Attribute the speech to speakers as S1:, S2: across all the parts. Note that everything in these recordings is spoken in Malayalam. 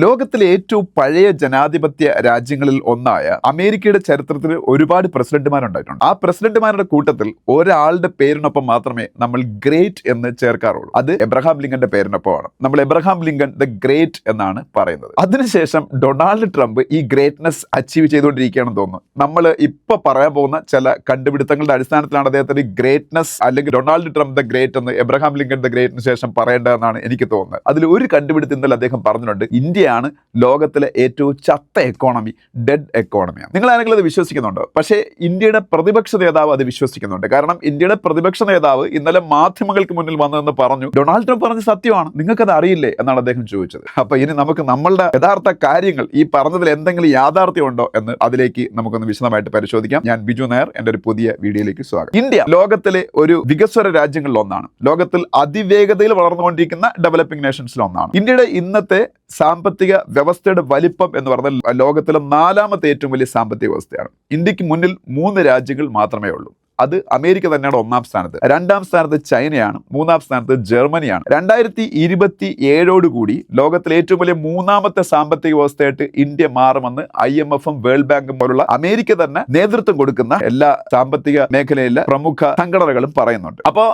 S1: ലോകത്തിലെ ഏറ്റവും പഴയ ജനാധിപത്യ രാജ്യങ്ങളിൽ ഒന്നായ അമേരിക്കയുടെ ചരിത്രത്തിൽ ഒരുപാട് പ്രസിഡന്റുമാരുണ്ടായിട്ടുണ്ട് ആ പ്രസിഡന്റുമാരുടെ കൂട്ടത്തിൽ ഒരാളുടെ പേരിനൊപ്പം മാത്രമേ നമ്മൾ ഗ്രേറ്റ് എന്ന് ചേർക്കാറുള്ളൂ. അത് എബ്രഹാം ലിങ്കന്റെ പേരിനൊപ്പമാണ്. നമ്മൾ എബ്രഹാം ലിങ്കൻ ദ ഗ്രേറ്റ് എന്നാണ് പറയുന്നത്. അതിനുശേഷം ഡൊണാൾഡ് ട്രംപ് ഈ ഗ്രേറ്റ്നെസ് അച്ചീവ് ചെയ്തുകൊണ്ടിരിക്കുകയാണെന്ന് തോന്നുന്നു. നമ്മൾ ഇപ്പൊ പറയാൻ പോകുന്ന ചില കണ്ടുപിടുത്തങ്ങളുടെ അടിസ്ഥാനത്തിലാണ് അദ്ദേഹത്തിന്റെ ഗ്രേറ്റ്നെസ് അല്ലെങ്കിൽ ഡൊണാൾഡ് ട്രംപ് ദ ഗ്രേറ്റ് എന്ന് എബ്രഹാം ലിങ്കൻ ദ ഗ്രേറ്റിന് ശേഷം പറയേണ്ടതെന്നാണ് എനിക്ക് തോന്നുന്നത്. അതിൽ ഒരു കണ്ടുപിടുത്തം ഇന്നലെ അദ്ദേഹം പറഞ്ഞിട്ടുണ്ട്. ഇന്ത്യയാണ് ലോകത്തിലെ ഏറ്റവും ചത്ത എക്കോണമി ഡെഡ് എക്കോണമിയാണ് നിങ്ങൾ ആരെങ്കിലും അത് വിശ്വസിക്കുന്നുണ്ടോ? പക്ഷേ ഇന്ത്യയുടെ പ്രതിപക്ഷ നേതാവ് അത് വിശ്വസിക്കുന്നുണ്ട്. കാരണം ഇന്ത്യയുടെ പ്രതിപക്ഷ നേതാവ് ഇന്നലെ മാധ്യമങ്ങൾക്ക് മുന്നിൽ വന്നതെന്ന് പറഞ്ഞു ഡൊണാൾഡ് ട്രംപ് പറഞ്ഞ സത്യമാണ്. നിങ്ങൾക്കത് അറിയില്ലേ? എന്നാണ് അദ്ദേഹം ചോദിച്ചത്. അപ്പൊ ഇനി നമുക്ക് നമ്മളുടെ യഥാർത്ഥ കാര്യങ്ങൾ ഈ പറഞ്ഞതിൽ എന്തെങ്കിലും യാഥാർത്ഥ്യമുണ്ടോ എന്ന് അതിലേക്ക് നമുക്കൊന്ന് വിശദമായിട്ട് പരിശോധിക്കാം. ഞാൻ ബിജു നായർ എന്റെ ഒരു പുതിയ വീഡിയോയിലേക്ക് സ്വാഗതം. ഇന്ത്യ ലോകത്തിലെ ഒരു വികസ്വര രാജ്യങ്ങളിൽ ഒന്നാണ്. ലോകത്തിൽ അതിവേഗതയിൽ വളർന്നുകൊണ്ടിരിക്കുന്ന ഡെവലപ്പിംഗ് നേഷൻസിൽ ഒന്നാണ്. ഇന്ത്യയുടെ ഇന്നത്തെ സാമ്പത്തിക വ്യവസ്ഥയുടെ വലിപ്പം എന്ന് പറഞ്ഞാൽ ലോകത്തിലെ നാലാമത്തെ ഏറ്റവും വലിയ സാമ്പത്തിക വ്യവസ്ഥയാണ്. ഇന്ത്യയ്ക്ക് മുന്നിൽ മൂന്ന് രാജ്യങ്ങൾ മാത്രമേ ഉള്ളൂ. അത് അമേരിക്ക തന്നെയാണ് ഒന്നാം സ്ഥാനത്ത്. രണ്ടാം സ്ഥാനത്ത് ചൈനയാണ് മൂന്നാം സ്ഥാനത്ത് ജർമ്മനിയാണ്. രണ്ടായിരത്തി ഇരുപത്തി ഏഴോടുകൂടി ലോകത്തിലെ ഏറ്റവും വലിയ മൂന്നാമത്തെ സാമ്പത്തിക വ്യവസ്ഥയായിട്ട് ഇന്ത്യ മാറുമെന്ന് ഐ എം എഫും വേൾഡ് ബാങ്കും പോലുള്ള അമേരിക്ക തന്നെ നേതൃത്വം കൊടുക്കുന്ന എല്ലാ സാമ്പത്തിക മേഖലയിലെ പ്രമുഖ സംഘടനകളും പറയുന്നുണ്ട്. അപ്പോൾ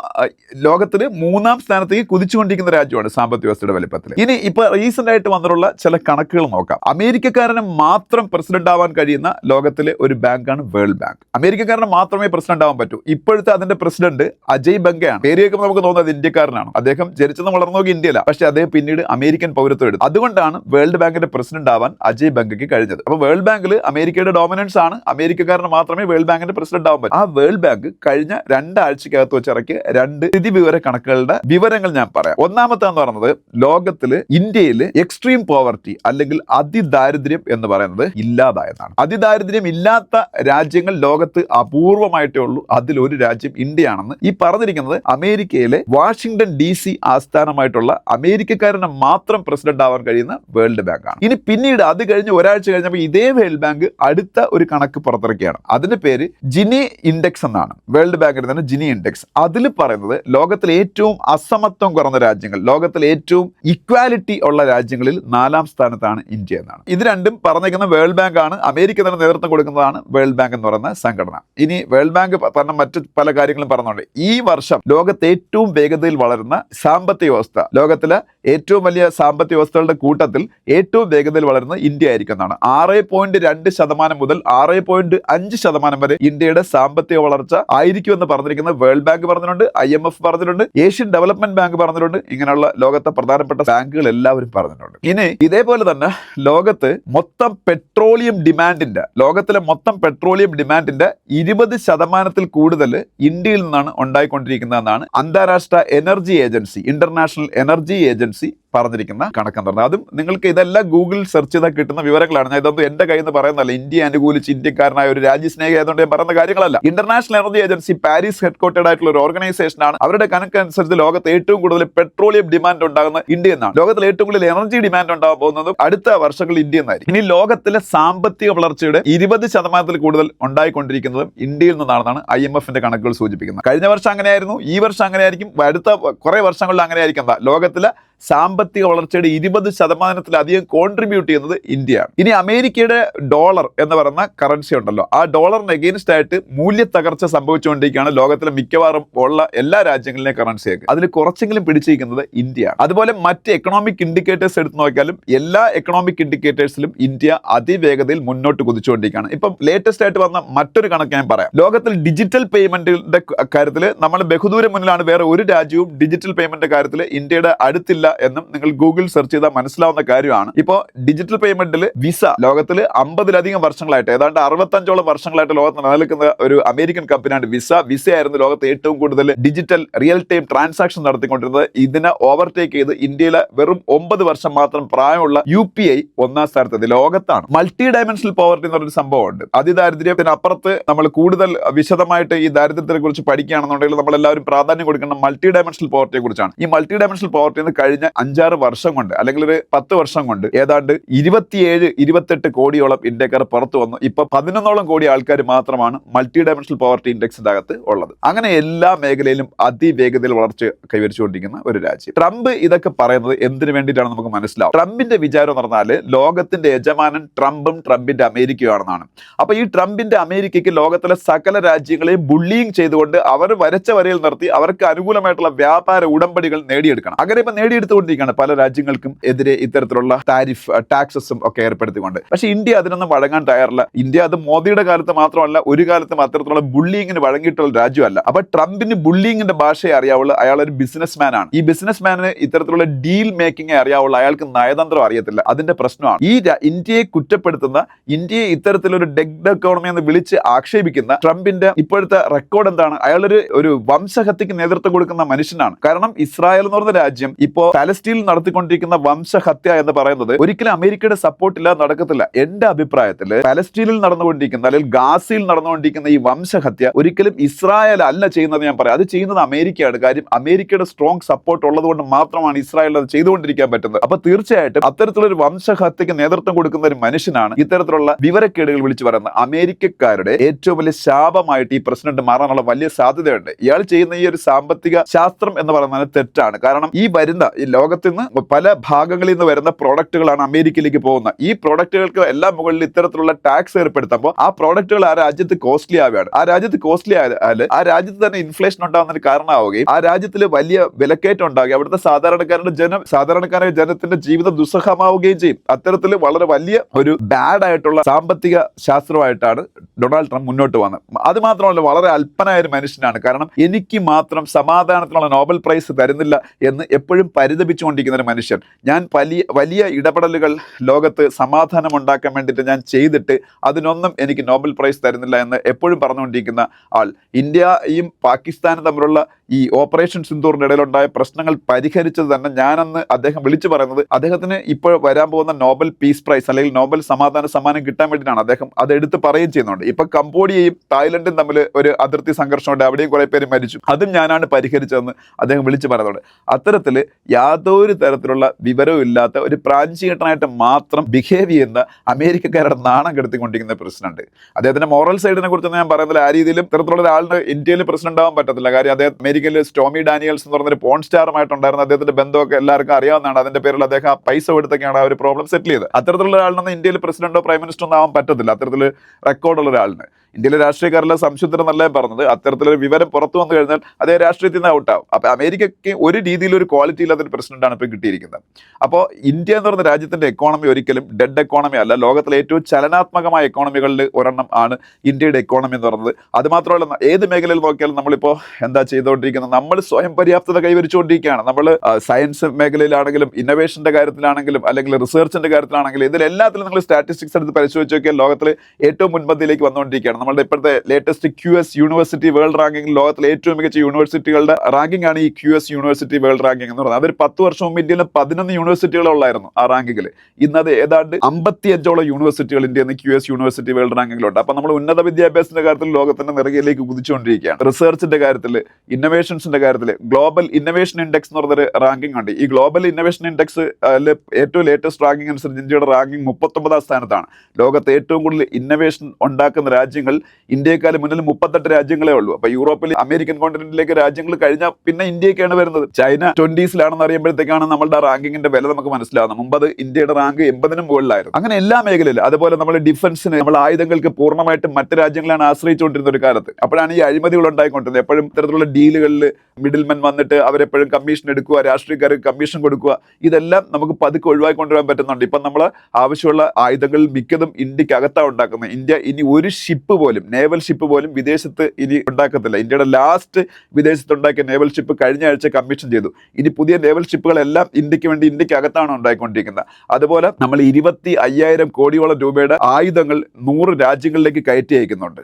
S1: ലോകത്തിൽ മൂന്നാം സ്ഥാനത്തേക്ക് കുതിച്ചുകൊണ്ടിരിക്കുന്ന രാജ്യമാണ് സാമ്പത്തിക വ്യവസ്ഥയുടെ വലിപ്പത്തിൽ ഇനി ഇപ്പൊ റീസെന്റ് ആയിട്ട് വന്നിട്ടുള്ള ചില കണക്കുകൾ നോക്കാം. അമേരിക്കക്കാരന് മാത്രം പ്രസിഡന്റ് ആവാൻ കഴിയുന്ന ലോകത്തിലെ ഒരു ബാങ്കാണ് വേൾഡ് ബാങ്ക്. അമേരിക്കക്കാരന് മാത്രമേ പ്രസിഡന്റ് ആവാൻ പറ്റൂ. ഇപ്പോഴത്തെ അതിന്റെ പ്രസിഡന്റ് അജയ് ബംഗയാണ്. പേരെയൊക്കെ നമുക്ക് തോന്നുന്നത് ഇന്ത്യക്കാരനാണ്. അദ്ദേഹം ജനിച്ചെന്ന് വളർന്നതൊക്കെ ഇന്ത്യയിലാണ് പക്ഷെ അദ്ദേഹം പിന്നീട് അമേരിക്കൻ പൗരത്വം എടുത്തു. അതുകൊണ്ടാണ് വേൾഡ് ബാങ്കിന്റെ പ്രസിഡന്റ് ആവാൻ അജയ് ബംഗയ്ക്ക് കഴിഞ്ഞത്. അപ്പോൾ വേൾഡ് ബാങ്കിൽ അമേരിക്കയുടെ ഡോമിനൻസ് ആണ്. അമേരിക്കക്കാരന് മാത്രമേ വേൾഡ് ബാങ്കിന്റെ പ്രസിഡന്റ് ആവാൻ പറ്റൂ. ആ വേൾഡ് ബാങ്ക് കഴിഞ്ഞ രണ്ടാഴ്ചക്കകത്ത് വെച്ചിറക്കിയ രണ്ട് സ്ഥിതി വിവര കണക്കുകളുടെ വിവരങ്ങൾ ഞാൻ പറയാം. ഒന്നാമത്തെന്ന് പറയുന്നത് ലോകത്തിൽ ഇന്ത്യയിൽ എക്സ്ട്രീം പോവർട്ടി അല്ലെങ്കിൽ അതിദാരിദ്ര്യം എന്ന് പറയുന്നത് ഇല്ലാതായതാണ്. അതിദാരിദ്ര്യം ഇല്ലാത്ത രാജ്യങ്ങൾ ലോകത്ത് അപൂർവമായിട്ടേ ഉള്ളൂ. അതിലൊരു രാജ്യം ഇന്ത്യയാണെന്ന് ഈ പറഞ്ഞിരിക്കുന്നത് അമേരിക്കയിലെ വാഷിംഗ്ടൺ ഡി സി ആസ്ഥാനമായിട്ടുള്ള അമേരിക്കക്കാരന് മാത്രം പ്രസിഡന്റ് ആവാൻ കഴിയുന്ന വേൾഡ് ബാങ്ക് ആണ് ഇനി പിന്നീട് അത് കഴിഞ്ഞ് ഒരാഴ്ച കഴിഞ്ഞപ്പോൾ ഇതേ വേൾഡ് ബാങ്ക് അടുത്ത ഒരു കണക്ക് പുറത്തിറക്കിയാണ് അതിന്റെ പേര് ജിനി ഇൻഡെക്സ് എന്നാണ്. വേൾഡ് ബാങ്കിന്റെ തന്നെ ജിനി ഇൻഡെക്സ്. അതിൽ പറയുന്നത് ലോകത്തിലെ ഏറ്റവും അസമത്വം കുറഞ്ഞ രാജ്യങ്ങൾ ലോകത്തിലെ ഏറ്റവും ഇക്വാലിറ്റി ഉള്ള രാജ്യങ്ങളിൽ നാലാം സ്ഥാനത്താണ് ഇന്ത്യ എന്നാണ്. ഇത് രണ്ടും പറഞ്ഞിരിക്കുന്ന വേൾഡ് ബാങ്ക് ആണ് അമേരിക്ക തന്നെ നേതൃത്വം കൊടുക്കുന്നതാണ് വേൾഡ് ബാങ്ക് എന്ന് പറയുന്ന സംഘടന. ഇനി വേൾഡ് ബാങ്ക് പറഞ്ഞ മറ്റു പല കാര്യങ്ങളും പറഞ്ഞുകൊണ്ട് ഈ വർഷം ലോകത്തെ ഏറ്റവും വേഗതയിൽ വളരുന്ന സാമ്പത്തിക വ്യവസ്ഥ ലോകത്തിലെ ഏറ്റവും വലിയ സാമ്പത്തിക വ്യവസ്ഥകളുടെ കൂട്ടത്തിൽ ഏറ്റവും വേഗതയിൽ വളരുന്ന ഇന്ത്യ ആയിരിക്കും എന്നാണ് ആറ് പോയിന്റ് രണ്ട് ശതമാനം മുതൽ ആറ് പോയിന്റ് അഞ്ച് ശതമാനം വരെ ഇന്ത്യയുടെ സാമ്പത്തിക വളർച്ച ആയിരിക്കും എന്ന് പറഞ്ഞിരിക്കുന്നത് വേൾഡ് ബാങ്ക് പറഞ്ഞിട്ടുണ്ട് ഐ എം എഫ് പറഞ്ഞിട്ടുണ്ട് ഏഷ്യൻ ഡെവലപ്മെന്റ് ബാങ്ക് പറഞ്ഞിട്ടുണ്ട് ഇങ്ങനെയുള്ള ലോകത്തെ പ്രധാനപ്പെട്ട ബാങ്കുകൾ എല്ലാവരും പറഞ്ഞിട്ടുണ്ട്. ഇനി ഇതേപോലെ തന്നെ ലോകത്ത് മൊത്തം പെട്രോളിയം ഡിമാൻഡിന്റെ ലോകത്തിലെ മൊത്തം പെട്രോളിയം ഡിമാൻഡിന്റെ ഇരുപത് ശതമാനത്തിൽ കൂടുതൽ ഇന്ത്യയിൽ നിന്നാണ് ഉണ്ടായിക്കൊണ്ടിരിക്കുന്നതെന്നാണ് അന്താരാഷ്ട്ര energy agency international energy agency പറഞ്ഞിരിക്കുന്ന കണക്കെന്ന് പറഞ്ഞത് അതും നിങ്ങൾക്ക് ഇതെല്ലാം ഗൂഗിൾ സെർച്ച് ചെയ്താൽ കിട്ടുന്ന വിവരങ്ങളാണ്. ഞാൻ ഇതൊന്നും എന്റെ കയ്യിൽ നിന്ന് പറയുന്നതല്ല. ഇന്ത്യ അനുകൂലിച്ച് ഇന്ത്യക്കാരനായ ഒരു രാജ്യസ്നേഹി ആയതുകൊണ്ട് ഞാൻ പറയുന്ന കാര്യങ്ങളല്ല. International energy agency Paris headquartered ആയിട്ടുള്ള ഒരു ഓർഗനൈസേഷൻ ആണ്. അവരുടെ കണക്കനുസരിച്ച് ലോകത്ത് ഏറ്റവും കൂടുതൽ പെട്രോളിയം ഡിമാൻഡ് ഉണ്ടാകുന്ന ഇന്ത്യ എന്നാണ്. ലോകത്തിൽ ഏറ്റവും കൂടുതൽ എനർജി ഡിമാൻഡ് ഉണ്ടാകാൻ പോകുന്നതും അടുത്ത വർഷങ്ങളിൽ ഇന്ത്യ എന്നായിരിക്കും. ഇനി ലോകത്തിലെ സാമ്പത്തിക വളർച്ചയുടെ ഇരുപത് ശതമാനത്തിൽ കൂടുതൽ ഉണ്ടായിക്കൊണ്ടിരിക്കുന്നതും ഇന്ത്യയിൽ നിന്നാണെന്നാണ് ഐ എം എഫിന്റെ കണക്കുകൾ സൂചിപ്പിക്കുന്നത്. കഴിഞ്ഞ വർഷം അങ്ങനെയായിരുന്നു. ഈ വർഷം അങ്ങനെയായിരിക്കും. അടുത്ത കുറെ വർഷങ്ങളിൽ അങ്ങനെയായിരിക്കും. എന്താ? ലോകത്തിലെ സാമ്പത്തിക വളർച്ചയുടെ ഇരുപത് ശതമാനത്തിലധികം കോൺട്രിബ്യൂട്ട് ചെയ്യുന്നത് ഇന്ത്യയാണ്. ഇനി അമേരിക്കയുടെ ഡോളർ എന്ന് പറയുന്ന കറൻസി ഉണ്ടല്ലോ. ആ ഡോളറിന് എഗെയിൻസ്റ്റ് ആയിട്ട് മൂല്യ തകർച്ച സംഭവിച്ചുകൊണ്ടിരിക്കുകയാണ് ലോകത്തിലെ മിക്കവാറും ഉള്ള എല്ലാ രാജ്യങ്ങളിലെയും കറൻസിയൊക്കെ അതിൽ കുറച്ചെങ്കിലും പിടിച്ചിരിക്കുന്നത് ഇന്ത്യയാണ് അതുപോലെ മറ്റ് എക്കണോമിക് ഇൻഡിക്കേറ്റേഴ്സ് എടുത്ത് നോക്കിയാലും എല്ലാ എക്കണോമിക് ഇൻഡിക്കേറ്റേഴ്സിലും ഇന്ത്യ അതിവേഗതയിൽ മുന്നോട്ട് കുതിച്ചുകൊണ്ടിരിക്കുകയാണ്. ഇപ്പം ലേറ്റസ്റ്റ് ആയിട്ട് വന്ന മറ്റൊരു കണക്ക് ഞാൻ പറയാം. ലോകത്തിൽ ഡിജിറ്റൽ പേയ്മെന്റിന്റെ കാര്യത്തിൽ നമ്മൾ ബഹുദൂരം മുന്നിലാണ് വേറെ ഒരു രാജ്യവും ഡിജിറ്റൽ പേയ്മെന്റ് കാര്യത്തിൽ ഇന്ത്യയുടെ അടുത്തില്ല എന്നും നിങ്ങൾ ഗൂഗിൾ സെർച്ച് ചെയ്താൽ മനസ്സിലാവുന്ന കാര്യമാണ്. ഇപ്പോൾ ഡിജിറ്റൽ പേയ്മെന്റിൽ വിസ ലോകത്തിൽ അമ്പതിലധികം വർഷങ്ങളായിട്ട് ഏതാണ്ട് അറുപത്തഞ്ചോളം വർഷങ്ങളായിട്ട് ലോകത്ത് നിലനിൽക്കുന്ന ഒരു അമേരിക്കൻ കമ്പനിയാണ് വിസ വിസ ആയിരുന്നു ലോകത്ത് ഏറ്റവും കൂടുതൽ ഡിജിറ്റൽ റിയൽ ടൈം ട്രാൻസാക്ഷൻ നടത്തിക്കൊണ്ടിരുന്നത്. ഇതിനെ ഓവർടേക്ക് ചെയ്ത് ഇന്ത്യയിലെ വെറും ഒമ്പത് വർഷം മാത്രം പ്രായമുള്ള യു പി ഐ ഒന്നാം സ്ഥാനത്ത് ലോകത്താണ്. മൾട്ടി ഡയമെൻഷണൽ പോവർട്ടി എന്ന് പറഞ്ഞൊരു സംഭവമുണ്ട്. അതിദാരിദ്ര്യത്തിന് അപ്പുറത്ത് നമ്മൾ കൂടുതൽ വിശദമായിട്ട് ഈ ദാരിദ്ര്യത്തെ കുറിച്ച് പഠിക്കുകയാണെന്നുണ്ടെങ്കിൽ നമ്മൾ എല്ലാവരും പ്രാധാന്യം കൊടുക്കുന്ന മൾട്ടി ഡയമെൻഷണൽ പോവർട്ടിയെ കുറിച്ചാണ് ഈ മൾട്ടി ഡയമെൻഷണൽ പോവർട്ടി എന്ന് കഴിഞ്ഞ അഞ്ചാറ് വർഷം കൊണ്ട് അല്ലെങ്കിൽ ഒരു പത്ത് വർഷം കൊണ്ട് ഏതാണ്ട് ഇരുപത്തിയേഴ് ഇരുപത്തെട്ട് കോടിയോളം ഇന്ത്യക്കാർ പുറത്തു വന്നു. ഇപ്പൊ പതിനൊന്നോളം കോടി ആൾക്കാർ മാത്രമാണ് മൾട്ടി ഡയമെൻഷണൽ പോവർട്ടി ഇൻഡെക്സിന്റെ അകത്ത് ഉള്ളത്. അങ്ങനെ എല്ലാ മേഖലയിലും അതിവേഗതയിൽ വളർച്ച കൈവരിച്ചുകൊണ്ടിരിക്കുന്ന ഒരു രാജ്യം. ട്രംപ് ഇതൊക്കെ പറയുന്നത് എന്തിനു വേണ്ടിയിട്ടാണ് നമുക്ക് മനസ്സിലാവും. ട്രംപിന്റെ വിചാരം എന്ന് പറഞ്ഞാൽ ലോകത്തിന്റെ യജമാനൻ ട്രംപും ട്രംപിന്റെ അമേരിക്കയുമാണെന്നാണ്. അപ്പൊ ഈ ട്രംപിന്റെ അമേരിക്കയ്ക്ക് ലോകത്തിലെ സകല രാജ്യങ്ങളെയും ബുള്ളിയും ചെയ്തുകൊണ്ട് അവർ വരച്ച വരയിൽ നിർത്തി അവർക്ക് അനുകൂലമായിട്ടുള്ള വ്യാപാര ഉടമ്പടികൾ നേടിയെടുക്കണം. അങ്ങനെ ഇപ്പൊ നേടിയെടുത്തുകൊണ്ടിരിക്കുകയാണ് പല രാജ്യങ്ങൾക്കും എതിരെ ഇത്തരത്തിലുള്ള താരിഫ് ടാക്സസും ഒക്കെ ഏർപ്പെടുത്തിക്കൊണ്ട്. പക്ഷെ ഇന്ത്യ അതിനൊന്നും വഴങ്ങാൻ തയ്യാറില്ല. ഇന്ത്യ അത് മോദിയുടെ കാലത്ത് മാത്രമല്ല ഒരു കാലത്തും അത്തരത്തിലുള്ള ബുള്ളിങ്ങിന് വഴങ്ങിയിട്ടുള്ള രാജ്യമല്ല. അപ്പൊ ട്രംപിന് ബുള്ളിങ്ങിന്റെ ഭാഷയെ അറിയാവുള്ളൂ അയാൾ ഒരു ബിസിനസ് മാൻ ആണ്. ഈ ബിസിനസ് മാനിന് ഇത്തരത്തിലുള്ള ഡീൽ മേക്കിംഗ് അറിയാവുള്ളൂ അയാൾക്ക് നയതന്ത്രം അറിയത്തില്ല. അതിന്റെ പ്രശ്നമാണ്. ഈ ഇന്ത്യയെ കുറ്റപ്പെടുത്തുന്ന ഇന്ത്യയെ ഇത്തരത്തിലൊരു ഡെഗ്ഡ് എക്കോണമി എന്ന് വിളിച്ച് ആക്ഷേപിക്കുന്ന ട്രംപിന്റെ ഇപ്പോഴത്തെ റെക്കോർഡ് എന്താണ്? അയാളൊരു ഒരു വംശഹത്യക്ക് നേതൃത്വം കൊടുക്കുന്ന മനുഷ്യനാണ്. കാരണം ഇസ്രായേൽ എന്ന് പറഞ്ഞ രാജ്യം ഇപ്പോ പാലസ്റ്റീനിൽ നടത്തിക്കൊണ്ടിരിക്കുന്ന വംശഹത്യ എന്ന് പറയുന്നത് ഒരിക്കലും അമേരിക്കയുടെ സപ്പോർട്ട് ഇല്ലാതെ നടക്കത്തില്ല. എന്റെ അഭിപ്രായത്തിൽ പാലസ്റ്റീനിൽ നടന്നുകൊണ്ടിരിക്കുന്ന അല്ലെങ്കിൽ ഗാസയിൽ നടന്നുകൊണ്ടിരിക്കുന്ന ഈ വംശഹത്യ ഒരിക്കലും ഇസ്രായേൽ അല്ല ചെയ്യുന്നത് ഞാൻ പറയാം. അത് ചെയ്യുന്നത് അമേരിക്കയാണ്. കാര്യം അമേരിക്കയുടെ സ്ട്രോങ് സപ്പോർട്ട് ഉള്ളത് കൊണ്ട് മാത്രമാണ് ഇസ്രായേൽ അത് ചെയ്തുകൊണ്ടിരിക്കാൻ പറ്റുന്നത്. അപ്പൊ തീർച്ചയായിട്ടും അത്തരത്തിലൊരു വംശഹത്യക്ക് നേതൃത്വം കൊടുക്കുന്ന ഒരു മനുഷ്യനാണ് ഇത്തരത്തിലുള്ള വിവരക്കേടുകൾ വിളിച്ചു പറയുന്നത്. അമേരിക്കക്കാരുടെ ഏറ്റവും വലിയ ശാപമായിട്ട് ഈ പ്രസിഡന്റ് മാറാനുള്ള വലിയ സാധ്യതയുണ്ട്. ഇയാൾ ചെയ്യുന്ന ഈ ഒരു സാമ്പത്തിക ശാസ്ത്രം എന്ന് പറയുന്നത് തെറ്റാണ്. കാരണം ഈ വരുന്ന ലോകത്തിൽ നിന്ന് പല ഭാഗങ്ങളിൽ നിന്ന് വരുന്ന പ്രോഡക്റ്റുകളാണ് അമേരിക്കയിലേക്ക് പോകുന്നത്. ഈ പ്രോഡക്റ്റുകൾക്ക് എല്ലാം മുകളിൽ ഇത്തരത്തിലുള്ള ടാക്സ് ഏർപ്പെടുത്തുമ്പോൾ ആ പ്രോഡക്റ്റുകൾ ആ രാജ്യത്ത് കോസ്റ്റ്ലി ആവുകയാണ്. ആ രാജ്യത്ത് കോസ്റ്റ്ലി ആയാൽ ആ രാജ്യത്ത് തന്നെ ഇൻഫ്ലേഷൻ ഉണ്ടാകുന്നതിന് കാരണമാവുകയും ആ രാജ്യത്തിൽ വലിയ വിലക്കയറ്റം ഉണ്ടാവുകയും അവിടുത്തെ സാധാരണക്കാരുടെ ജനം സാധാരണക്കാരായ ജനത്തിന്റെ ജീവിതം ദുസ്സഹമാവുകയും ചെയ്യും. അത്തരത്തിൽ വളരെ വലിയ ഒരു ബാഡ് ആയിട്ടുള്ള സാമ്പത്തിക ശാസ്ത്രമായിട്ടാണ് ഡൊണാൾഡ് ട്രംപ് മുന്നോട്ട് വന്നത്. അത് മാത്രമല്ല വളരെ അല്പനായ ഒരു മനുഷ്യനാണ്. കാരണം എനിക്ക് മാത്രം സമാധാനത്തിനുള്ള നോബൽ പ്രൈസ് തരുന്നില്ല എന്ന് എപ്പോഴും പരിതപിച്ചുകൊണ്ടിരിക്കുന്ന ഒരു മനുഷ്യൻ. ഞാൻ വലിയ വലിയ ഇടപെടലുകൾ ലോകത്ത് സമാധാനം ഉണ്ടാക്കാൻ വേണ്ടിയിട്ട് ഞാൻ ചെയ്തിട്ട് അതിനൊന്നും എനിക്ക് നോബൽ പ്രൈസ് തരുന്നില്ല എന്ന് എപ്പോഴും പറഞ്ഞുകൊണ്ടിരിക്കുന്ന ആൾ. ഇന്ത്യയും പാകിസ്ഥാനും തമ്മിലുള്ള ഈ ഓപ്പറേഷൻ സിന്ദൂറിന്റെ ഇടയിലുണ്ടായ പ്രശ്നങ്ങൾ പരിഹരിച്ചത് തന്നെ ഞാനെന്ന് അദ്ദേഹം വിളിച്ചു പറയുന്നത്. അദ്ദേഹത്തിന് ഇപ്പോൾ വരാൻ പോകുന്ന നോബൽ പീസ് പ്രൈസ് അല്ലെങ്കിൽ നോബൽ സമാധാന സമ്മാനം കിട്ടാൻ വേണ്ടിയിട്ടാണ് അദ്ദേഹം അത് എടുത്ത് പറയുകയും ചെയ്യുന്നുണ്ട്. ഇപ്പൊ കംബോഡിയയും തായ്ലൻഡും തമ്മിൽ ഒരു അതിർത്തി സംഘർഷമുണ്ട്. അവിടെയും കുറെ പേര് മരിച്ചു. അതും ഞാനാണ് പരിഹരിച്ചതെന്ന് അദ്ദേഹം വിളിച്ചു പറയുന്നുണ്ട്. അത്തരത്തിൽ യാതൊരു തരത്തിലുള്ള വിവരവും ഇല്ലാത്ത ഒരു പ്രാഞ്ചീകട്ടനായിട്ട് മാത്രം ബിഹേവ് ചെയ്യുന്ന അമേരിക്കക്കാരുടെ നാണം കെടുത്തിക്കൊണ്ടിരിക്കുന്ന പ്രസിഡന്റ് അദ്ദേഹത്തിന്റെ മോറൽ സൈഡിനെ കുറിച്ച് ഞാൻ പറയുന്നില്ല. ആ രീതിയിലും ഇത്തരത്തിലുള്ള ഒരാളിന് ഇന്ത്യയിൽ പ്രസിഡന്റ് ആവാൻ പറ്റത്തില്ല. കാര്യം അദ്ദേഹം അമേരിക്കയിൽ സ്റ്റോമി ഡാനിയൽസ് എന്ന് പറഞ്ഞൊരു പോൺ സ്റ്റാറുമായിട്ടുണ്ടായിരുന്ന അദ്ദേഹത്തിന്റെ ബന്ധമൊക്കെ എല്ലാവർക്കും അറിയാവുന്നതാണ്. അതിന്റെ പേരിൽ അദ്ദേഹം പൈസ കൊടുത്തൊക്കെയാണ് ആ ഒരു പ്രോബ്ലം സെറ്റിൽ ചെയ്തത്. അത്തരത്തിലുള്ള ഒരാളിനൊന്നും ഇന്ത്യയിൽ പ്രസിഡന്റോ പ്രൈം മിനിസ്റ്ററോ ഒന്നും ആവാൻ പറ്റത്തില്ല. അത്തരത്തിൽ റെക്കോർഡുള്ള ഒരാളിന്. ഇന്ത്യയിലെ രാഷ്ട്രീയക്കാരെല്ലാം സംശുദ്ധരെന്നല്ലേ പറഞ്ഞത്. അത്തരത്തിലൊരു വിവരം പുറത്തു വന്നു കഴിഞ്ഞാൽ അതേ രാഷ്ട്രീയത്തിൽ നിന്ന് ഔട്ടാവും അപ്പൊ അമേരിക്കയ്ക്ക് ഒരു രീതിയിൽ ഒരു ക്വാളിറ്റി ഇല്ലാത്തൊരു പ്രസിഡന്റാണ് ഇപ്പോൾ കിട്ടിയിരിക്കുന്നത്. അപ്പോൾ ഇന്ത്യ എന്ന് പറയുന്ന രാജ്യത്തിന്റെ എക്കോണമി ഒരിക്കലും ഡെഡ് എക്കോണമി അല്ല. ലോകത്തിലെ ഏറ്റവും ചലനാത്മകമായ എക്കോണമികളിൽ ഒരെണ്ണം ആണ് ഇന്ത്യയുടെ എക്കോണമി എന്ന് പറയുന്നത്. അതുമാത്രമല്ല ഏത് മേഖലയിൽ നോക്കിയാലും നമ്മളിപ്പോൾ എന്താ ചെയ്തുകൊണ്ടിരിക്കുന്നത്? നമ്മൾ സ്വയം പര്യാപ്തത കൈവരിച്ചുകൊണ്ടിരിക്കുകയാണ്. നമ്മൾ സയൻസ് മേഖലയിലാണെങ്കിലും ഇന്നോവേഷന്റെ കാര്യത്തിലാണെങ്കിലും അല്ലെങ്കിൽ റിസർച്ചിന്റെ കാര്യത്തിലാണെങ്കിലും ഇതിലെല്ലാത്തിലും നിങ്ങൾ സ്റ്റാറ്റിസ്റ്റിക്സ് എടുത്ത് പരിശോധിച്ച് നോക്കിയാൽ ലോകത്തിൽ ഏറ്റവും മുൻപന്തിയിലേക്ക് വന്നുകൊണ്ടിരിക്കുകയാണ്. നമ്മുടെ ഇപ്പോഴത്തെ latest Q S university world ranking ലോകത്തിലെ ഏറ്റവും മികച്ച യൂണിവേഴ്സിറ്റികളുടെ റാങ്കിംഗ് ആണ് ഈ Q S university world ranking എന്ന് പറയുന്നത്. അതൊരു പത്ത് വർഷം മുമ്പ് ഇന്ത്യയിൽ പതിനൊന്ന് യൂണിവേഴ്സിറ്റികളുള്ളായിരുന്നു ആ റാങ്കിങ്ങിൽ ഇന്നത് ഏതാണ്ട് അമ്പത്തി അഞ്ചോളം യൂണിവേഴ്സിറ്റികൾ ഇന്ത്യയിൽ നിന്ന് ക്യു എസ് യൂണിവേഴ്സിറ്റി വേൾഡ് റാങ്കിങ്ങിലുണ്ട് അപ്പോൾ നമ്മൾ ഉന്നത വിദ്യാഭ്യാസത്തിന്റെ കാര്യത്തിൽ ലോകത്തിന്റെ നിറകിലേക്ക് കുതിച്ചുകൊണ്ടിരിക്കുകയാണ്. റിസർച്ചിന്റെ കാര്യത്തിൽ ഇന്നോവേഷൻസിന്റെ കാര്യത്തിൽ ഗ്ലോബൽ ഇന്നോവേഷൻ ഇൻഡെക്സ് എന്ന് പറഞ്ഞൊരു റാങ്കിംഗ് ഉണ്ട്. ഈ ഗ്ലോബൽ ഇന്നോവേഷൻ ഇൻഡെക്സ് ഏറ്റവും ലേറ്റസ്റ്റ് റാങ്കിംഗ് അനുസരിച്ച് ഇന്ത്യയുടെ റാങ്കിംഗ് മുപ്പത്തൊമ്പതാം സ്ഥാനത്താണ്. ലോകത്തെ ഏറ്റവും കൂടുതൽ ഇന്നോവേഷൻ ഉണ്ടാക്കുന്ന രാജ്യങ്ങൾ ഇന്ത്യയെക്കാളും മുന്നിൽ മുപ്പത്തെട്ട് രാജ്യങ്ങളേ ഉള്ളൂ. അപ്പൊ യൂറോപ്പിൽ അമേരിക്കൻ കോണ്ടിനെന്റിലേക്ക് രാജ്യങ്ങൾ കഴിഞ്ഞാൽ പിന്നെ ഇന്ത്യയ്ക്കാണ് വരുന്നത്. ചൈന ട്വന്റീസിലാണെന്ന് അറിയുമ്പോഴത്തേക്കാണ് നമ്മുടെ റാങ്കിങ്ങിന്റെ വില നമുക്ക് മനസ്സിലാവുന്നത്. മുമ്പ് അത് ഇന്ത്യയുടെ റാങ്ക് എൺപതിനും മുകളിലായിരുന്നു. അങ്ങനെ എല്ലാ മേഖലയിലും അതുപോലെ നമ്മൾ ഡിഫൻസിന് നമ്മൾ ആയുധങ്ങൾക്ക് പൂർണമായിട്ടും മറ്റ് രാജ്യങ്ങളാണ് ആശ്രയിച്ചുകൊണ്ടിരുന്ന ഒരു കാലത്ത്. അപ്പോഴാണ് ഈ അഴിമതികൾ ഉണ്ടായിക്കൊണ്ടിരുന്നത്. എപ്പോഴും ഇത്തരത്തിലുള്ള ഡീലുകളിൽ മിഡിൽമെൻ വന്നിട്ട് അവരെപ്പോഴും കമ്മീഷൻ എടുക്കുക രാഷ്ട്രീയക്കാർക്ക് കമ്മീഷൻ കൊടുക്കുക ഇതെല്ലാം നമുക്ക് പതുക്കെ ഒഴിവാക്കിക്കൊണ്ടുവരാൻ പറ്റുന്നുണ്ട്. ഇപ്പം നമ്മൾ ആവശ്യമുള്ള ആയുധങ്ങൾ മിക്കതും ഇന്ത്യയ്ക്ക് അകത്താണ് ഉണ്ടാക്കുന്നത്. ഇന്ത്യ ഇനി ഒരു ഷിപ്പ് പോലും നേവൽ ഷിപ്പ് പോലും വിദേശത്ത് ഇനി ഉണ്ടാക്കത്തില്ല. ഇന്ത്യയുടെ ലാസ്റ്റ് വിദേശത്ത് ഉണ്ടാക്കിയ നേവൽ ഷിപ്പ് കഴിഞ്ഞ ആഴ്ച കമ്മീഷൻ ചെയ്തു. ഇനി പുതിയ നേവൽ ഷിപ്പുകളെല്ലാം ഇന്ത്യയ്ക്ക് വേണ്ടി ഇന്ത്യയ്ക്ക് അകത്താണ് ഉണ്ടായിക്കൊണ്ടിരിക്കുന്നത്. അതുപോലെ നമ്മൾ ഇരുപത്തി അയ്യായിരം കോടിയോളം രൂപയുടെ ആയുധങ്ങൾ നൂറ് രാജ്യങ്ങളിലേക്ക് കയറ്റി അയക്കുന്നുണ്ട്.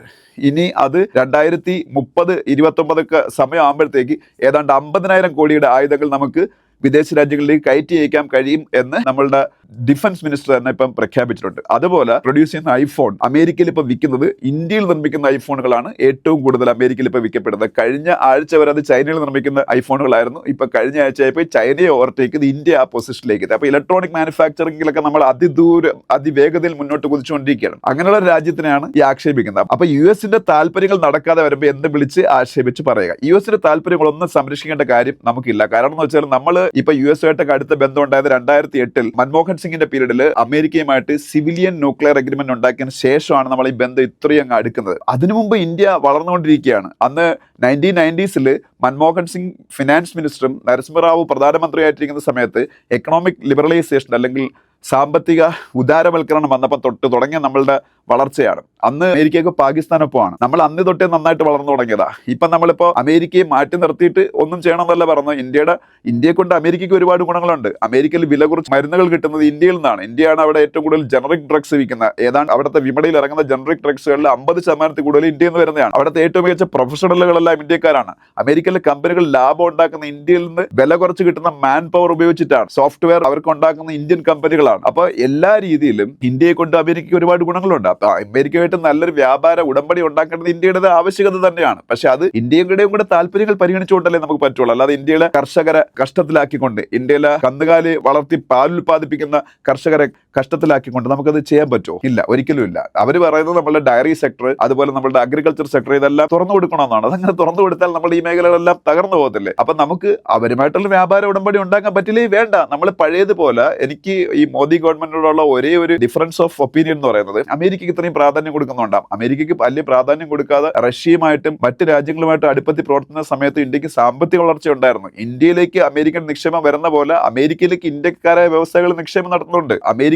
S1: ഇനി അത് രണ്ടായിരത്തി മുപ്പത് ഇരുപത്തൊമ്പതൊക്കെ സമയമാകുമ്പോഴത്തേക്ക് ഏതാണ്ട് അമ്പതിനായിരം കോടിയുടെ ആയുധങ്ങൾ നമുക്ക് വിദേശ രാജ്യങ്ങളിലേക്ക് കയറ്റി അയക്കാൻ കഴിയും എന്ന് നമ്മളുടെ ഡിഫൻസ് മിനിസ്റ്റർ തന്നെ ഇപ്പം പ്രഖ്യാപിച്ചിട്ടുണ്ട്. അതുപോലെ പ്രൊഡ്യൂസ് ചെയ്യുന്ന ഐഫോൺ അമേരിക്കയിൽ ഇപ്പം വിൽക്കുന്നത് ഇന്ത്യയിൽ നിർമ്മിക്കുന്ന ഐഫോണുകളാണ് ഏറ്റവും കൂടുതൽ അമേരിക്കയിൽ ഇപ്പം വിൽക്കപ്പെടുന്നത്. കഴിഞ്ഞ ആഴ്ച വരെ അത് ചൈനയിൽ നിർമ്മിക്കുന്ന ഐഫോണുകളായിരുന്നു ഇപ്പം കഴിഞ്ഞ ആഴ്ച ആയപ്പോൾ ചൈനയെ ഓവർടേക്ക് ചെയ്ത് ഇന്ത്യ ആ പൊസിഷനിലേക്ക് അപ്പോൾ ഇലക്ട്രോണിക് മാനുഫാക്ചറിംഗിലൊക്കെ നമ്മൾ അതിദൂരം അതിവേഗതയിൽ മുന്നോട്ട് കുതിച്ചുകൊണ്ടിരിക്കുകയാണ്. അങ്ങനെയുള്ള രാജ്യത്തിനെയാണ് ഈ ആക്ഷേപിക്കുന്നത്. അപ്പോൾ യു എസിന്റെ താല്പര്യങ്ങൾ നടക്കാതെ വരുമ്പോൾ എന്ത് വിളിച്ച് ആക്ഷേപിച്ച് പറയുക? യു എസിന്റെ താല്പര്യങ്ങളൊന്നും സംരക്ഷിക്കേണ്ട കാര്യം നമുക്കില്ല. കാരണം എന്ന് വെച്ചാൽ നമ്മൾ ഇപ്പൊ യു എസ് ആയിട്ട് അടുത്ത ബന്ധം ഉണ്ടായത് രണ്ടായിരത്തി എട്ടിൽ മൻമോഹൻ സിംഗിന്റെ പീരീഡിൽ അമേരിക്കയുമായിട്ട് സിവിലിയൻ ന്യൂക്ലിയർ അഗ്രിമെന്റ് ഉണ്ടാക്കിയതിന് ശേഷമാണ് നമ്മൾ ഈ ബന്ധം ഇത്രയും അങ്ങ് അടുക്കുന്നത്. അതിനു മുമ്പ് ഇന്ത്യ വളർന്നുകൊണ്ടിരിക്കുകയാണ്. അന്ന് നയന്റീൻ നയന്റീസിൽ മൻമോഹൻ സിംഗ് ഫിനാൻസ് മിനിസ്റ്ററും നരസിംഹറാവു പ്രധാനമന്ത്രിയായിട്ടിരിക്കുന്ന സമയത്ത് എക്കണോമിക് ലിബറലൈസേഷൻ അല്ലെങ്കിൽ സാമ്പത്തിക ഉദാരവൽക്കരണം വന്നപ്പോൾ തൊട്ട് തുടങ്ങിയ നമ്മളുടെ വളർച്ചയാണ്. അന്ന് അമേരിക്കയ്ക്ക് പാകിസ്ഥാനൊപ്പമാണ്. നമ്മൾ അന്ന് തൊട്ടേ നന്നായിട്ട് വളർന്നു തുടങ്ങിയതാ. ഇപ്പം നമ്മളിപ്പോൾ അമേരിക്കയെ മാറ്റി നിർത്തിയിട്ട് ഒന്നും ചെയ്യണമെന്നല്ല പറഞ്ഞു ഇന്ത്യയുടെ ഇന്ത്യയെ കൊണ്ട് അമേരിക്കയ്ക്ക് ഒരുപാട് ഗുണങ്ങളുണ്ട്. അമേരിക്കയിൽ വില കുറച്ച് മരുന്നുകൾ കിട്ടുന്നത് ഇന്ത്യയിൽ നിന്നാണ്. ഇന്ത്യയാണ് അവിടെ ഏറ്റവും കൂടുതൽ ജനറിക് ഡ്രഗ്സ് വിൽക്കുന്നത് ഏതാണ്ട് അവിടുത്തെ വിപണിയിൽ ഇറങ്ങുന്ന ജനറിക് ഡ്രഗ്സുകളിൽ അമ്പത് ശതമാനത്തിൽ കൂടുതൽ ഇന്ത്യയിൽ നിന്ന് വരുന്നതാണ്. അവിടുത്തെ ഏറ്റവും മികച്ച പ്രൊഫഷണലുകളെല്ലാം ഇന്ത്യക്കാരാണ്. അമേരിക്കയിലെ കമ്പനികൾ ലാഭം ഉണ്ടാക്കുന്ന ഇന്ത്യയിൽ നിന്ന് വില കുറച്ച് കിട്ടുന്ന മാൻ പവർ ഉപയോഗിച്ചിട്ടാണ്. സോഫ്റ്റ്വെയർ അവർക്ക് ഉണ്ടാക്കുന്ന ഇന്ത്യൻ കമ്പനികളാണ്. അപ്പോൾ എല്ലാ രീതിയിലും ഇന്ത്യയെ കൊണ്ട് അമേരിക്കയ്ക്ക് ഒരുപാട് ഗുണങ്ങളുണ്ട്. അപ്പൊ അമേരിക്കയുമായിട്ട് നല്ലൊരു വ്യാപാര ഉടമ്പടി ഉണ്ടാക്കേണ്ടത് ഇന്ത്യയുടെ ആവശ്യകത തന്നെയാണ്. പക്ഷെ അത് ഇന്ത്യയുടെയും കൂടെ താല്പര്യങ്ങൾ പരിഗണിച്ചുകൊണ്ടല്ലേ നമുക്ക് പറ്റുള്ളൂ. അല്ലാതെ ഇന്ത്യയിലെ കർഷകരെ കഷ്ടത്തിലാക്കിക്കൊണ്ട് ഇന്ത്യയിലെ കന്നുകാലി വളർത്തി പാൽ ഉൽപ്പാദിപ്പിക്കുന്ന കർഷകരെ കഷ്ടത്തിലാക്കിക്കൊണ്ട് നമുക്കത് ചെയ്യാൻ പറ്റുമോ? ഇല്ല ഒരിക്കലും ഇല്ല. അവർ പറയുന്നത് നമ്മുടെ ഡയറി സെക്ടർ അതുപോലെ നമ്മുടെ അഗ്രികൾച്ചർ സെക്ടർ ഇതെല്ലാം തുറന്നു കൊടുക്കണമെന്നാണ്. അതങ്ങനെ തുറന്നു കൊടുത്താൽ നമ്മൾ ഈ മേഖലകളെല്ലാം തകർന്നു പോകത്തില്ലേ? അപ്പൊ നമുക്ക് അവരുമായിട്ടുള്ള വ്യാപാര ഉടമ്പടി ഉണ്ടാക്കാൻ പറ്റില്ലേ? വേണ്ട. നമ്മൾ പഴയതുപോലെ എനിക്ക് ഈ മോദി ഗവൺമെന്റിനോടുള്ള ഒരേ ഒരു ഡിഫറൻസ് ഓഫ് ഒപ്പീനിയൻ എന്ന് പറയുന്നത് അമേരിക്കയ്ക്ക് ഇത്രയും പ്രാധാന്യം കൊടുക്കുന്നുണ്ടാവും അമേരിക്കയ്ക്ക് വലിയ പ്രാധാന്യം കൊടുക്കാതെ റഷ്യയുമായിട്ടും മറ്റ് രാജ്യങ്ങളുമായിട്ടും അടുപ്പത്തി പ്രവർത്തിക്കുന്ന സമയത്ത് ഇന്ത്യയ്ക്ക് സാമ്പത്തിക വളർച്ച ഉണ്ടായിരുന്നു. ഇന്ത്യയിലേക്ക് അമേരിക്കൻ നിക്ഷേപം വരുന്ന പോലെ അമേരിക്കയിലേക്ക് ഇന്ത്യക്കാരായ വ്യവസായികൾ നിക്ഷേപം നടത്തുന്നുണ്ട്.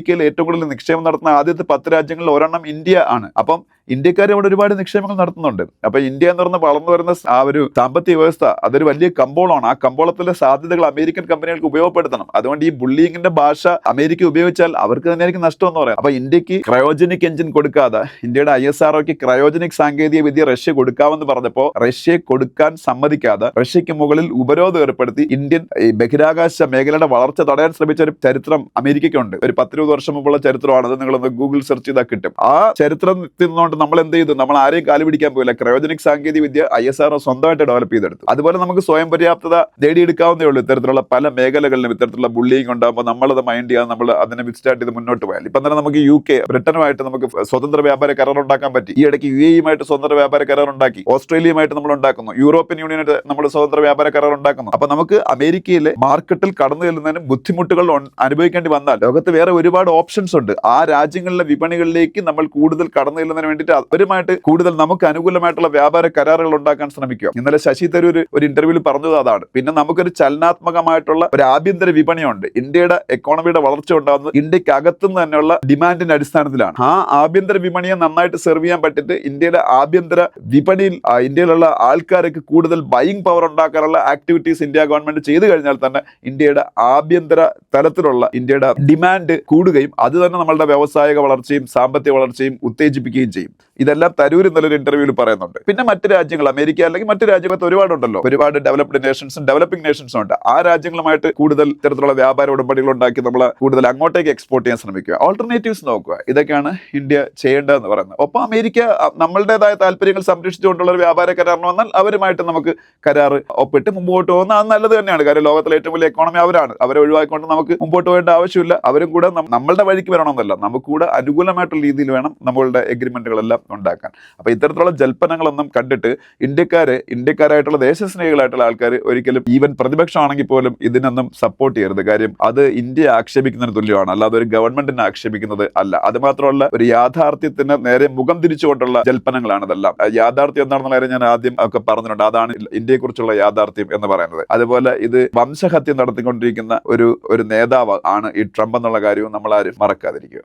S1: അമേരിക്കയിൽ ഏറ്റവും കൂടുതൽ നിക്ഷേപം നടത്തുന്ന ആദ്യത്തെ പത്ത് രാജ്യങ്ങളിൽ ഒരെണ്ണം ഇന്ത്യ ആണ്. അപ്പം ഇന്ത്യക്കാർ അവിടെ ഒരുപാട് നിക്ഷേപങ്ങൾ നടത്തുന്നുണ്ട്. അപ്പൊ ഇന്ത്യ എന്ന് പറഞ്ഞ വളർന്നു വരുന്ന ആ ഒരു സാമ്പത്തിക വ്യവസ്ഥ അതൊരു വലിയ കമ്പോളമാണ്. ആ കമ്പോളത്തിലെ സാധ്യതകൾ അമേരിക്കൻ കമ്പനികൾക്ക് ഉപയോഗപ്പെടുത്തണം. അതുകൊണ്ട് ഈ ബുള്ളിങ്ങിന്റെ ഭാഷ അമേരിക്ക ഉപയോഗിച്ചാൽ അവർക്ക് തന്നെയായിരിക്കും നഷ്ടം എന്ന് പറയാം. അപ്പൊ ഇന്ത്യയ്ക്ക് ക്രയോജനിക് എഞ്ചിൻ കൊടുക്കാതെ ഇന്ത്യയുടെ ഐ എസ് ആർഒക്ക് ക്രയോജനിക് സാങ്കേതിക വിദ്യ റഷ്യ കൊടുക്കാമെന്ന് പറഞ്ഞപ്പോൾ റഷ്യയെ കൊടുക്കാൻ സമ്മതിക്കാതെ റഷ്യക്ക് മുകളിൽ ഉപരോധം ഏർപ്പെടുത്തി ഇന്ത്യൻ ബഹിരാകാശ മേഖലയുടെ വളർച്ച തടയാൻ ശ്രമിച്ച ഒരു ചരിത്രം അമേരിക്കയ്ക്കുണ്ട്. ഒരു പത്തിരുപത് വർഷം മുമ്പുള്ള അത് നിങ്ങളൊന്ന് ഗൂഗിൾ സെർച്ച് ചെയ്താൽ കിട്ടും. ആ ചരിത്രം നിന്നുകൊണ്ട് നമ്മൾ എന്ത് ചെയ്തു? നമ്മൾ ആരെയും കാലു പിടിക്കാൻ പോയില്ല. ക്രയോജനിക് സാങ്കേതിക വിദ്യ ഐ എസ് ആർ സ്വന്തമായിട്ട് ഡെവലപ്പ് ചെയ്തെടുത്തു. അതുപോലെ നമുക്ക് സ്വയം പര്യാപ്തത നേടിയെടുക്കാവുന്നേ ഉള്ളൂ. ഇത്തരത്തിലുള്ള പല മേഖലകളിലും ഇത്തരത്തിലുള്ള ബുള്ളിങ് ഉണ്ടാകുമ്പോൾ നമ്മളത് മൈൻഡ് ചെയ്യാതെ നമ്മൾ അതിനെ വിസ്റ്റാർട്ട് ചെയ്ത് മുന്നോട്ട് പോയാൽ. ഇപ്പം തന്നെ നമുക്ക് യു കെ ബ്രിട്ടനുമായിട്ട് നമുക്ക് സ്വതന്ത്ര വ്യാപാര കരാർ ഉണ്ടാക്കാൻ പറ്റി. ഈ ഇടയ്ക്ക് യു എയുമായിട്ട് സ്വതന്ത്ര വ്യാപാര കരാർ ഉണ്ടാക്കി. ഓസ്ട്രേലിയയുമായിട്ട് നമ്മൾ ഉണ്ടാക്കുന്നു. യൂറോപ്യൻ യൂണിയനായിട്ട് നമ്മൾ സ്വതന്ത്ര വ്യാപാര കരാർ ഉണ്ടാക്കുന്നു. അപ്പൊ നമുക്ക് അമേരിക്കയിലെ മാർക്കറ്റിൽ കടന്നു ചെല്ലുന്നതിന് ബുദ്ധിമുട്ടുകൾ അനുഭവിക്കേണ്ടി വന്നാൽ ലോകത്ത് വേറെ ഒരുപാട് ഓപ്ഷൻസ് ഉണ്ട്. ആ രാജ്യങ്ങളിലെ വിപണികളിലേക്ക് നമ്മൾ കൂടുതൽ കടന്നു ചെല്ലുന്നതിന് വേണ്ടിയിട്ട് അവരുമായിട്ട് കൂടുതൽ നമുക്ക് അനുകൂലമായിട്ടുള്ള വ്യാപാര കരാറുകൾ ഉണ്ടാക്കാൻ ശ്രമിക്കുക. ഇന്നലെ ശശി തരൂർ ഒരു ഇന്റർവ്യൂവിൽ പറഞ്ഞത് അതാണ്. പിന്നെ നമുക്കൊരു ചലനാത്മകമായിട്ടുള്ള ഒരു ആഭ്യന്തര വിപണിയുണ്ട്. ഇന്ത്യയുടെ എക്കോണമിയുടെ വളർച്ച ഉണ്ടാകുന്നത് ഇന്ത്യയ്ക്ക് അകത്തു അകത്തുനിന്ന് തന്നെയുള്ള ഡിമാൻഡിന്റെ അടിസ്ഥാനത്തിലാണ്. ആ ആഭ്യന്തര വിപണിയെ നന്നായിട്ട് സെർവ് ചെയ്യാൻ പറ്റിയിട്ട് ഇന്ത്യയിലെ ആഭ്യന്തര വിപണിയിൽ ഇന്ത്യയിലുള്ള ആൾക്കാർക്ക് കൂടുതൽ ബൈയിങ് പവർ ഉണ്ടാക്കാനുള്ള ആക്ടിവിറ്റീസ് ഇന്ത്യ ഗവൺമെന്റ് ചെയ്തു കഴിഞ്ഞാൽ തന്നെ ഇന്ത്യയുടെ ആഭ്യന്തര തലത്തിലുള്ള ഇന്ത്യയുടെ ഡിമാൻഡ് കൂടുകയും അത് തന്നെ നമ്മളുടെ വ്യാവസായിക വളർച്ചയും സാമ്പത്തിക വളർച്ചയും ഉത്തേജിപ്പിക്കുകയും ചെയ്യും. ഇതെല്ലാം തരൂർ ഇന്നലെ ഒരു ഇന്റർവ്യൂവിൽ പറയുന്നുണ്ട്. പിന്നെ മറ്റ് രാജ്യങ്ങൾ അമേരിക്ക അല്ലെങ്കിൽ മറ്റ് രാജ്യങ്ങളൊക്കെ ഒരുപാടുണ്ടല്ലോ. ഒരുപാട് ഡെവലപ്ഡ് നേഷൻസും ഡെവലപ്പിംഗ് നേഷൻസും ഉണ്ട്. ആ രാജ്യങ്ങളുമായിട്ട് കൂടുതൽ ഇത്തരത്തിലുള്ള വ്യാപാര ഉടമ്പടികൾ ഉണ്ടാക്കി നമ്മൾ കൂടുതൽ അങ്ങോട്ടേക്ക് എക്സ്പോർട്ട് ചെയ്യാൻ ശ്രമിക്കുക. ഓൾട്ടർനേറ്റീവ്സ് നോക്കുക. ഇതൊക്കെയാണ് ഇന്ത്യ ചെയ്യേണ്ടതെന്ന് പറയുന്നത്. ഒപ്പം അമേരിക്ക നമ്മളുടേതായ താല്പര്യങ്ങൾ സംരക്ഷിച്ചുകൊണ്ടുള്ള ഒരു വ്യാപാര കരാറിന് വന്നാൽ അവരുമായിട്ട് നമുക്ക് കരാർ ഒപ്പിട്ട് മുമ്പോട്ട് പോകുന്ന അത് നല്ലത് തന്നെയാണ്. കാര്യം ലോകത്തിലെ ഏറ്റവും വലിയ എക്കോണമി അവരാണ്. അവരെ ഒഴിവാക്കിക്കൊണ്ട് നമുക്ക് മുമ്പോട്ട് പോകേണ്ട ആവശ്യമില്ല. അവരും കൂടെ നമ്മളുടെ വഴിക്ക് വരണമെന്നല്ല നമുക്ക് കൂടെ അനുകൂലമായിട്ടുള്ള രീതിയിൽ വേണം നമ്മളുടെ എഗ്രിമെന്റുകളെല്ലാം ഉണ്ടാക്കാൻ. അപ്പൊ ഇത്തരത്തിലുള്ള ജൽപ്പനങ്ങളൊന്നും കണ്ടിട്ട് ഇന്ത്യക്കാര് ഇന്ത്യക്കാരായിട്ടുള്ള ദേശസ്നേഹികളായിട്ടുള്ള ആൾക്കാർ ഒരിക്കലും ഈവൻ പ്രതിപക്ഷമാണെങ്കിൽ പോലും ഇതിനൊന്നും സപ്പോർട്ട് ചെയ്യരുത്. കാര്യം അത് ഇന്ത്യ ആക്ഷേപിക്കുന്നതിന് തുല്യമാണ്. അല്ലാതെ ഒരു ഗവൺമെന്റിനെ ആക്ഷേപിക്കുന്നത് അല്ല. അത് മാത്രമല്ല ഒരു യാഥാർത്ഥ്യത്തിന് നേരെ മുഖം തിരിച്ചുകൊണ്ടുള്ള ജൽപ്പനങ്ങളാണ് ഇതെല്ലാം. യാഥാർത്ഥ്യം എന്താണെന്നുള്ള കാര്യം ഞാൻ ആദ്യം ഒക്കെ പറഞ്ഞിട്ടുണ്ട്. അതാണ് ഇന്ത്യയെക്കുറിച്ചുള്ള യാഥാർത്ഥ്യം എന്ന് പറയുന്നത്. അതുപോലെ ഇത് വംശഹത്യ നടത്തിക്കൊണ്ടിരിക്കുന്ന ഒരു ഒരു നേതാവ് ആണ് ഈ ട്രംപ് എന്നുള്ള കാര്യവും നമ്മൾ ആരും മറക്കാതിരിക്കുക.